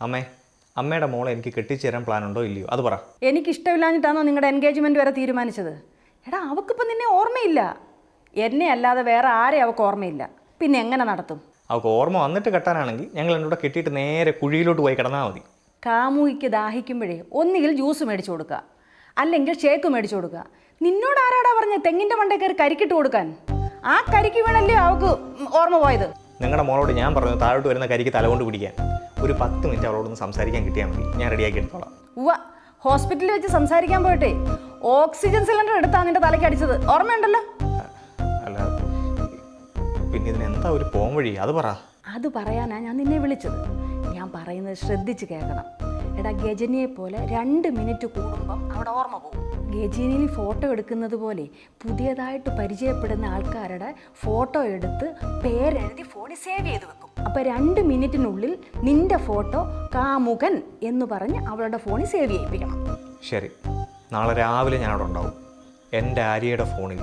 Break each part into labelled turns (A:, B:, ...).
A: അമ്മേ അമ്മയുടെ മോളെ എനിക്ക് കെട്ടിച്ചു തരാൻ പ്ലാൻ ഉണ്ടോ ഇല്ലയോ? അത് പറ.
B: എനിക്ക് ഇഷ്ടമില്ലാഞ്ഞിട്ടാണോ നിങ്ങളുടെ എൻഗേജ്മെന്റ് വരെ തീരുമാനിച്ചത്? എടാ അവക്കിപ്പം നിന്നെ ഓർമ്മയില്ല. എന്നെ അല്ലാതെ വേറെ ആരെയും അവൾക്ക് ഓർമ്മയില്ല. പിന്നെ എങ്ങനെ നടത്തും?
A: അവൾക്ക് ഓർമ്മ വന്നിട്ട് കെട്ടാനാണെങ്കിൽ ഞങ്ങൾ എന്നോട് കൂടെ കെട്ടിയിട്ട് നേരെ കുഴിയിലോട്ട് പോയി കിടന്നാൽ മതി.
B: കാമുകിക്ക് ദാഹിക്കുമ്പോഴേ ഒന്നുകിൽ ജ്യൂസ് മേടിച്ചു കൊടുക്കുക. അല്ലെങ്കിൽ ഷേക്ക് മേടിച്ചു കൊടുക്കുക. നിന്നോട് ആരാടാ പറഞ്ഞ തെങ്ങിന്റെ മണ്ടേ കയറി കരിക്കിട്ട് കൊടുക്കാൻ? ആ കരിക്ക് വേണല്ലേ അവൾക്ക് ഓർമ്മ പോയത്?
A: നിങ്ങളുടെ മോളോട് ഞാൻ പറഞ്ഞു താഴോട്ട് വരുന്ന കരിക്ക് തലകൊണ്ട് പിടിക്കാൻ. ഒരു പത്ത് മിനിറ്റ് അവളോടൊന്ന് സംസാരിക്കാൻ കിട്ടിയാൽ മതി. ഞാൻ റെഡിയാക്കി എടുത്തോളാം.
B: ഉവ്വ ഹോസ്പിറ്റലിൽ വെച്ച് സംസാരിക്കാൻ പോയിട്ടെ. ഓക്സിജൻ സിലിണ്ടർ എടുത്താ നിന്റെ തലയ്ക്ക് അടിച്ചത്. ഓർമ്മയുണ്ടല്ലോ?
A: അല്ല പിന്നെ ഇതിന് എന്താ ഒരു പോം വഴി അത് പറ.
B: അത് പറയാനാ ഞാൻ നിന്നെ വിളിച്ചത്. ഞാൻ പറയുന്നത് ശ്രദ്ധിച്ച് കേൾക്കണം. എടാ ഗജനിയെ പോലെ രണ്ട് മിനിറ്റ് കൂടുമ്പം അവിടെ ഓർമ്മ പോകും. ഗജനിയിൽ ഫോട്ടോ എടുക്കുന്നത് പോലെ പുതിയതായിട്ട് പരിചയപ്പെടുന്ന ആൾക്കാരുടെ ഫോട്ടോ എടുത്ത് പേരെഴുതി ഫോണിൽ സേവ് ചെയ്ത് വെക്കും. അപ്പോൾ രണ്ട് മിനിറ്റിനുള്ളിൽ നിന്റെ ഫോട്ടോ കാമുകൻ എന്ന് പറഞ്ഞ് അവളുടെ ഫോണിൽ സേവ് ചെയ്യിപ്പിക്കണം.
A: ശരി. നാളെ രാവിലെ ഞാൻ അവിടെ ഉണ്ടാവും. എന്റെ ആര്യയുടെ ഫോണിൽ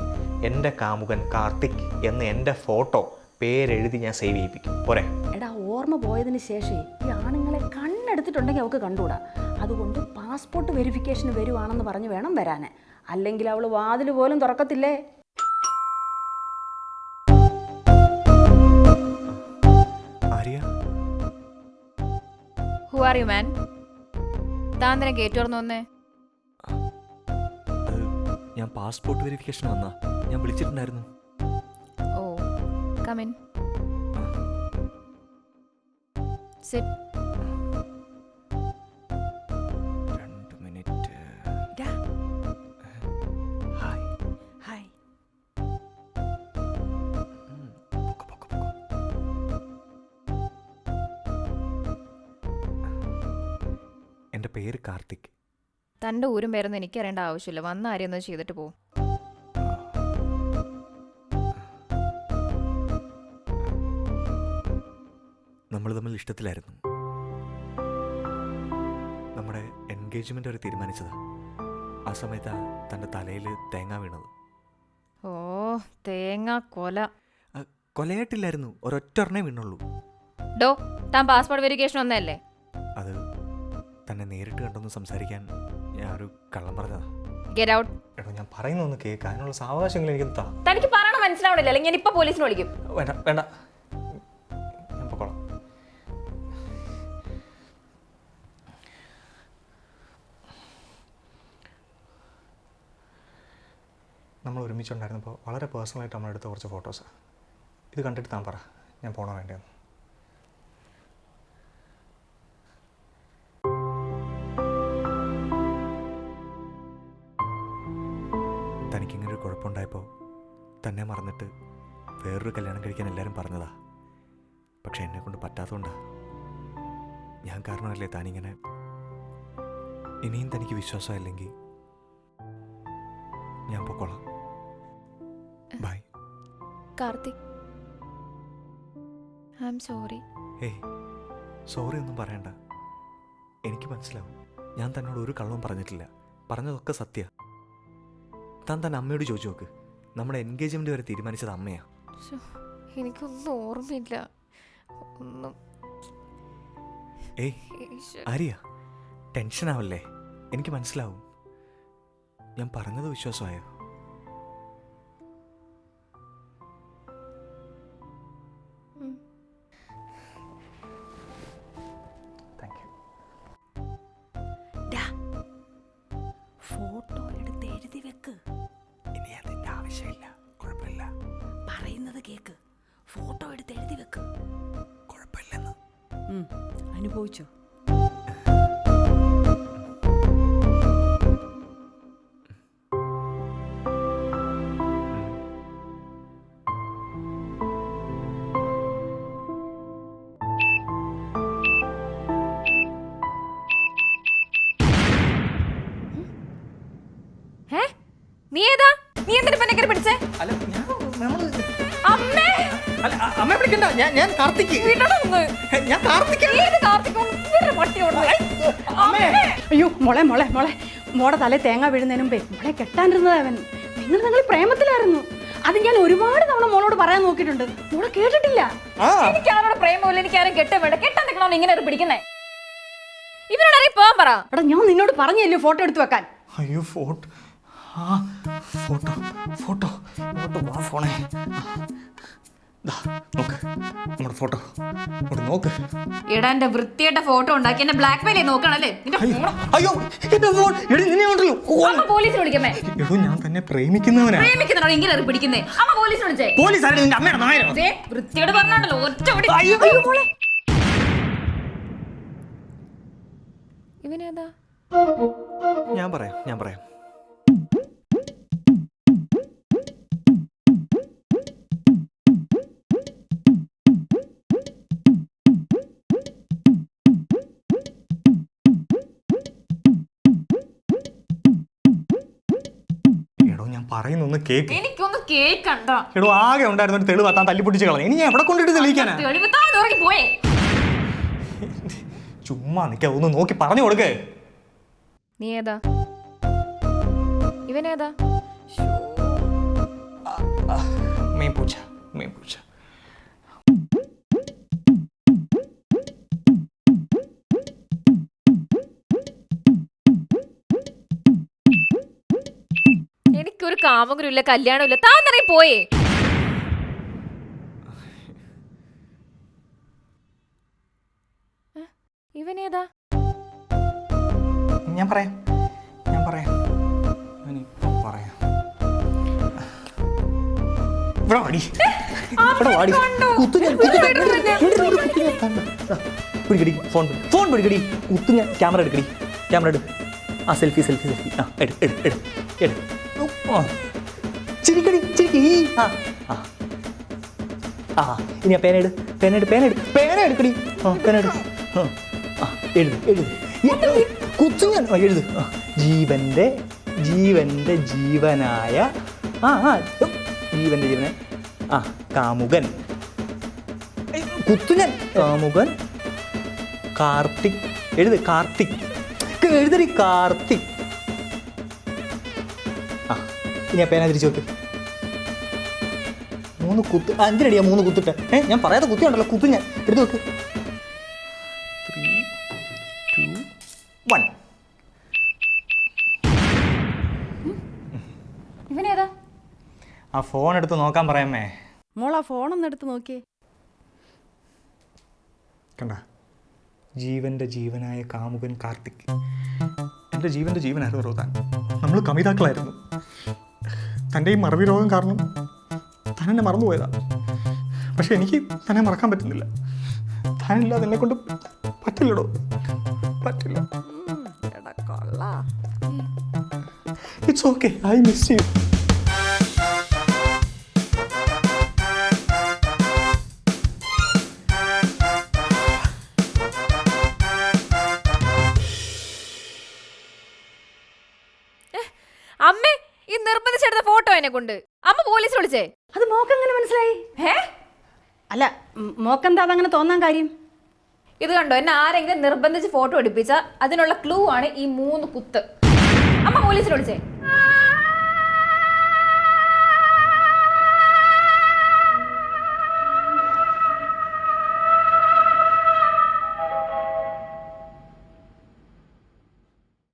A: എന്റെ കാമുകൻ കാർത്തിക് എന്ന് എന്റെ ഫോട്ടോ പേരെഴുതി ഞാൻ സേവ് ചെയ്യിപ്പിക്കും. പോരെ?
B: എടാ ഓർമ്മ പോയതിന് ശേഷം ഈ ആണുങ്ങളെ കണ്ണെടുത്തിട്ടുണ്ടെങ്കിൽ അവൾക്ക് കണ്ടുകൂടാ. അതുകൊണ്ട് പാസ്പോർട്ട് വെരിഫിക്കേഷന് വരുവാണെന്ന് പറഞ്ഞ് വേണം വരാൻ അല്ലെങ്കിൽ അവൾ വാതിൽ പോലും തുറക്കത്തില്ലേ?
A: Arya?
C: Who are you man താൻ തന്നെ ഗേറ്റ് തുറന്നു വന്നേ.
D: ഞാൻ പാസ്പോർട്ട് വെരിഫിക്കേഷൻ വന്നാ. ഞാൻ വിളിച്ചിട്ടുണ്ടായിരുന്നു.
C: ഓ കമിൻ സിറ്റ്
D: പേര് കാർത്തിക്.
C: തന്റെ ഊരും പേരൊന്നും എനിക്കറിയേണ്ട ആവശ്യമില്ല. വന്ന ആരെയൊന്നും ചെയ്തിട്ട് പോകും
D: നമ്മൾ തമ്മിൽ ഇഷ്ടത്തിലായിരുന്നു. നമ്മുടെ എൻഗേജ്മെന്റ് വരെ തീരുമാനിച്ചതാ. ആ സമയത്താ തന്റെ തലയിൽ തേങ്ങ വീണത്.
C: ഓ തേങ്ങ കൊല.
D: കൊലയായിട്ടില്ലായിരുന്നു. ഒരൊറ്റ വീണുള്ളൂ.
C: ഡോ താൻ പാസ്പോർട്ട് വെരിഫിക്കേഷൻ വന്നതല്ലേ?
D: അത് തന്നെ നേരിട്ട് കണ്ടൊന്ന് സംസാരിക്കാൻ ഞാൻ ഒരു കള്ളം പറഞ്ഞതാ.
C: ഗെറ്റ് ഔട്ട്
A: എടോ ഞാൻ പറയുന്നൊന്ന് കേൾക്കുക അതിനുള്ള സാവകാശങ്ങൾ എനിക്ക് താ
C: തനിക്ക് പറയണ മനസ്സിലാവണില്ല. അല്ലെങ്കിൽ ഞാൻ ഇപ്പൊ പോലീസിനെ വിളിക്കും.
A: വേണ്ട വേണ്ട. ഞാൻ പൊക്കോളാം നമ്മൾ ഒരുമിച്ചുണ്ടായിരുന്നപ്പോൾ വളരെ പേഴ്സണലായിട്ട് നമ്മളെടുത്ത കുറച്ച് ഫോട്ടോസ് ഇത് കണ്ടിട്ട് താൻ പറ ഞാൻ പോണോ വേണ്ടതെന്ന്
D: കുഴപ്പമുണ്ടായപ്പോൾ തന്നെ മറന്നിട്ട് വേറൊരു കല്യാണം കഴിക്കാൻ എല്ലാവരും പറഞ്ഞതാ. പക്ഷെ എന്നെ കൊണ്ട് പറ്റാത്തതുകൊണ്ടാ ഞാൻ കാരണമല്ലേ താനിങ്ങനെ? ഇനിയും തനിക്ക് വിശ്വാസമില്ലെങ്കിൽ ഞാൻ പൊക്കോളാം. Bye.
C: Karthik. I'm sorry
D: ഏയ് സോറി ഒന്നും പറയണ്ട. എനിക്ക് മനസ്സിലാവും. ഞാൻ തന്നോട് ഒരു കള്ളവും പറഞ്ഞിട്ടില്ല. പറഞ്ഞതൊക്കെ സത്യ. താൻ തന്നെ അമ്മയോട് ചോദിച്ചു നോക്ക്. നമ്മുടെ എൻഗേജ്മെന്റ് വരെ തീരുമാനിച്ചത് അമ്മയാ.
C: എനിക്കൊന്നും ഓർമ്മയില്ല. ഒന്നും.
D: ഏയ്
C: ഈശ്വര.
D: ആര്യ? ടെൻഷനാവല്ലേ? എനിക്ക് മനസ്സിലാവും. ഞാൻ പറഞ്ഞത് വിശ്വാസമായോ?
B: അനുഭവിച്ചോ.
A: അല്ല അ- അമ്മയെ വിളിക്കണ്ട. ഞാൻ ഞാൻ കാർത്തിക്. ഞാൻ കാർത്തിക് അമ്മേ.
B: അയ്യോ മോളെ മോളെ മോളെ. മോടെ തലേ തേങ്ങ വീഴുന്നതിന് മുമ്പേ മോളെ കെട്ടാണ്ടിരുന്നത് അവൻ. നിങ്ങൾ നിങ്ങൾ പ്രേമത്തിലായിരുന്നു. അത് ഞാൻ ഒരുപാട് തവണ മോളോട് പറയാൻ നോക്കിയിട്ടുണ്ട്. മോളെ കേട്ടിട്ടില്ല.
A: ആ.
C: എനിക്ക് ആരോട് പ്രേമമില്ല. എനിക്ക് ആരും കെട്ടേ വേണ്ട. കെട്ടാൻ നിൽക്കണോ ഇങ്ങനെ ഒരു പിടിക്കുന്നേ. ഇവരോട് അറിയി പോകാൻ പറ.
B: എടാ ഞാൻ നിന്നോട് പറഞ്ഞല്ലേ ഫോട്ടോ എടുത്തു വെക്കാൻ?
A: അയ്യോ ഫോട്ടോ. ആ ഫോട്ടോ ഫോട്ടോ. ഫോട്ടോ വാ ഫോണേ. നോക്ക്. നമ്മുടെ ഫോട്ടോ. നോക്ക്.
C: എടാ എന്റെ വൃത്തിയായിട്ട ഫോട്ടോ ഉണ്ടാക്കി എന്നെ ബ്ലാക്ക് മെയിൽ നോക്കണല്ലേ നിന്റെ
A: അയ്യോ അയ്യോ എന്റെ ഫോൺ. എടി നിന്നെ ഉണ്ടല്ലോ
C: അമ്മ പോലീസിനെ വിളിക്കമേ
A: എടോ ഞാൻ തന്നെ പ്രേമിക്കുന്നവനാ.
C: പ്രേമിക്കുന്നുണ്ടോ പിടിക്കുന്നേ? അമ്മ പോലീസിനെ വിളിച്ചേ.
A: പോലീസ് ആരുടെ നിന്റെ അമ്മയുടെ നായരോ?
C: ദേ, വൃത്തിയോട് പറഞ്ഞോണ്ടല്ലോ ഒറ്റ
A: അയ്യോ മോളെ.
C: ഇവനേതാ?
D: ഞാൻ പറയാം ഞാൻ പറയാം.
A: പറയുന്നൊന്ന് കേക്ക്.
C: എനിക്കൊന്ന് കേക്കണ്ട.
A: എടോ ആകെ ഉണ്ടായിരുന്ന ഒരു തെളിവ് താൻ തല്ലിപ്പൊട്ടിച്ച് കളഞ്ഞു. ഇനി ഞാൻ എവിടെ കൊണ്ടിട്ട് തെളിയിക്കാനാ?
C: തെളിവ് താൻ ഇറങ്ങി പോയേ.
A: ചുമ്മാ നിക്ക ഒന്ന് നോക്കി പറഞ്ഞു കൊടുക്കേ.
C: നീ ഏതാ? ഇവനേതാ
A: മീൻ പൂച്ച മീൻ പൂച്ച.
C: എനിക്കൊരു കാമകരും ഇല്ല കല്യാണം ഇല്ല താൻ നിറയെ പോയേ ഇവനേതാ?
A: ഞാൻ പറയാം. ഞാൻ പറയാം. ഞാനിപ്പോ പറയാം. ഇവിടെ വാടി. വാടി. പിടിക്കടി ഫോൺ. ഫോൺ പിടിക്കടി. കുത്തു ഞാൻ ക്യാമറ എടുക്കടി. ക്യാമറ എടു. ആ സെൽഫി സെൽഫി സെൽഫി ആ എടു എടു എടു. എടു. ചിരിക്കടി ചിരിക്കി. ആ ആ. ആ ഇനി ആ പേനയെടു പേനയെടു പേനെട് പേന എടുക്കടി. ആ പേനെട് ആ എഴുതു എഴുതു. കുത്തു ഞാൻ ആ, എഴുത്. ജീവന്റെ ജീവന്റെ ജീവനായ ആ ആ ഉം, ജീവന്റെ ജീവനെ. ആ കാമുകൻ. ഏയ്, ഞാൻ കാമുകൻ. കാർത്തിക്. എഴുത് കാർത്തിക്. എഴുതടി കാർത്തിക്. ആ പേന തിരിച്ചു വെക്ക് മൂന്ന് കുത്ത്. അഞ്ചിനടിയാ മൂന്ന് കുത്തിട്ട്? ഏ ഞാൻ പറയാതെ കുത്തിയുണ്ടല്ലോ കുത്തു ഞാൻ. എടുത്ത് വെക്ക് ത്രീ ടു വൺ
C: ഇവനേതാ?
A: ആ ഫോൺ എടുത്ത് നോക്കാൻ പറയാമേ
B: മോൾ ആ ഫോണൊന്ന് എടുത്ത് നോക്കിയേ.
A: കണ്ട? ജീവന്റെ ജീവനായ കാമുകൻ കാർത്തിക്. എന്റെ ജീവന്റെ ജീവനായിരുന്നു റോതാൻ നമ്മൾ കമിതാക്കളായിരുന്നു തന്റെ ഈ മറവി രോഗം കാരണം താൻ എന്നെ മറന്നുപോയതാ പക്ഷെ എനിക്ക് തന്നെ മറക്കാൻ പറ്റുന്നില്ല. താനില്ലാതെ എന്നെ കൊണ്ട് പറ്റില്ലടോ. പറ്റില്ല. It's okay I miss you
C: നിർബന്ധിച്ചെടുത്ത photo എന്നെ കൊണ്ട്. അമ്മ പോലീസ് വിളിച്ചേ.
B: അത് മോക്കെങ്ങനെ മനസ്സിലായി?
C: ഏ
B: അല്ല മോക്കെന്താ അതങ്ങനെ തോന്നാൻ കാര്യം?
C: ഇത് കണ്ടോ എന്നെ ആരെങ്കിലും നിർബന്ധിച്ച് ഫോട്ടോ എടുപ്പിച്ച അതിനുള്ള ക്ലൂ ആണ് ഈ മൂന്ന് കുത്ത്. അമ്മ പോലീസിൽ വിളിച്ചേ.